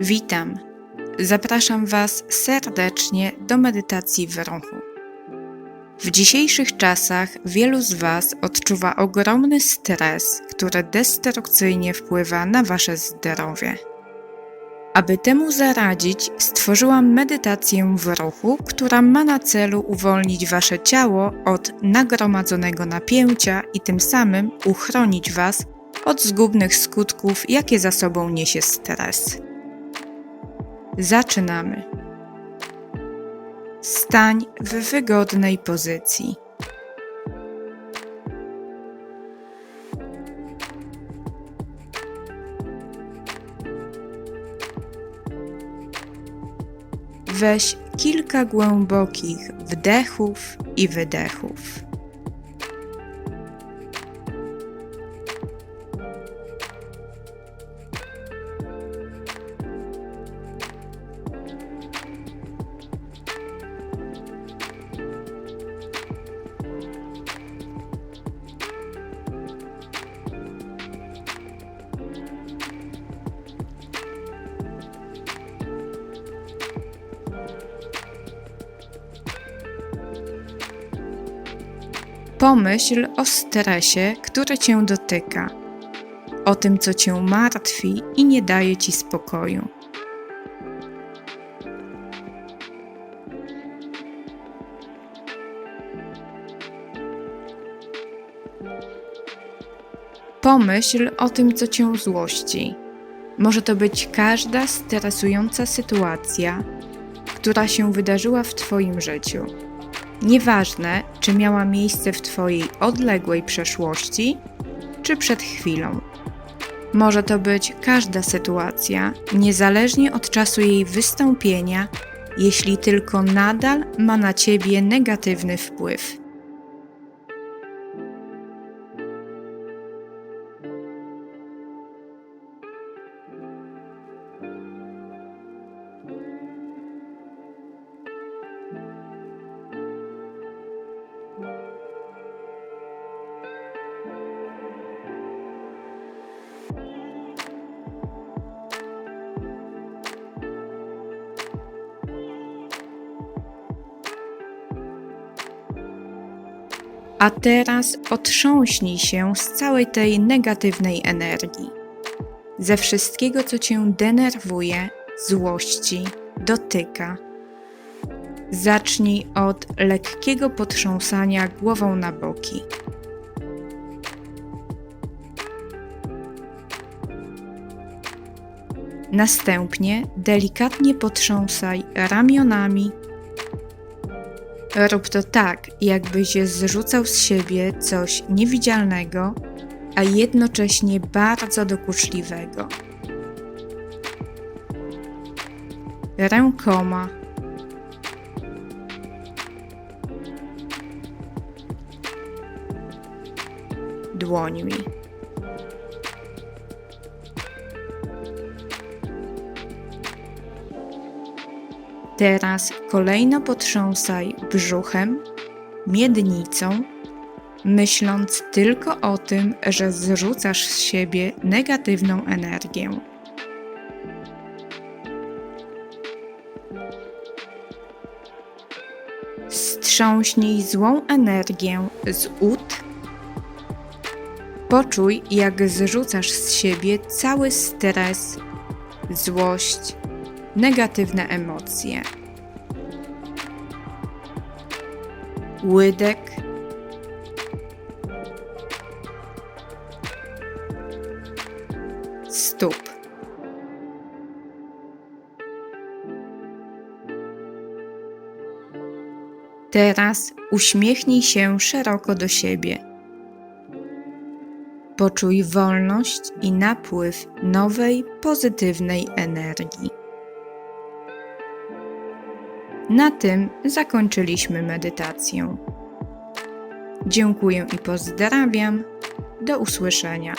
Witam. Zapraszam Was serdecznie do medytacji w ruchu. W dzisiejszych czasach wielu z Was odczuwa ogromny stres, który destrukcyjnie wpływa na Wasze zdrowie. Aby temu zaradzić, stworzyłam medytację w ruchu, która ma na celu uwolnić Wasze ciało od nagromadzonego napięcia i tym samym uchronić Was od zgubnych skutków, jakie za sobą niesie stres. Zaczynamy. Stań w wygodnej pozycji. Weź kilka głębokich wdechów i wydechów. Pomyśl o stresie, który cię dotyka, o tym, co cię martwi i nie daje ci spokoju. Pomyśl o tym, co cię złości. Może to być każda stresująca sytuacja, która się wydarzyła w Twoim życiu. Nieważne, czy miała miejsce w Twojej odległej przeszłości, czy przed chwilą. Może to być każda sytuacja, niezależnie od czasu jej wystąpienia, jeśli tylko nadal ma na Ciebie negatywny wpływ. A teraz otrząśnij się z całej tej negatywnej energii. Ze wszystkiego, co cię denerwuje, złości, dotyka. Zacznij od lekkiego potrząsania głową na boki. Następnie delikatnie potrząsaj ramionami, Rób to tak, jakbyś zrzucał z siebie coś niewidzialnego, a jednocześnie bardzo dokuczliwego. Rękoma. Dłońmi. Teraz kolejno potrząsaj brzuchem, miednicą, myśląc tylko o tym, że zrzucasz z siebie negatywną energię. Strząśnij złą energię z ud. Poczuj, jak zrzucasz z siebie cały stres, złość, negatywne emocje. Łydek. Stóp. Teraz uśmiechnij się szeroko do siebie. Poczuj wolność i napływ nowej, pozytywnej energii. Na tym zakończyliśmy medytację. Dziękuję i pozdrawiam. Do usłyszenia.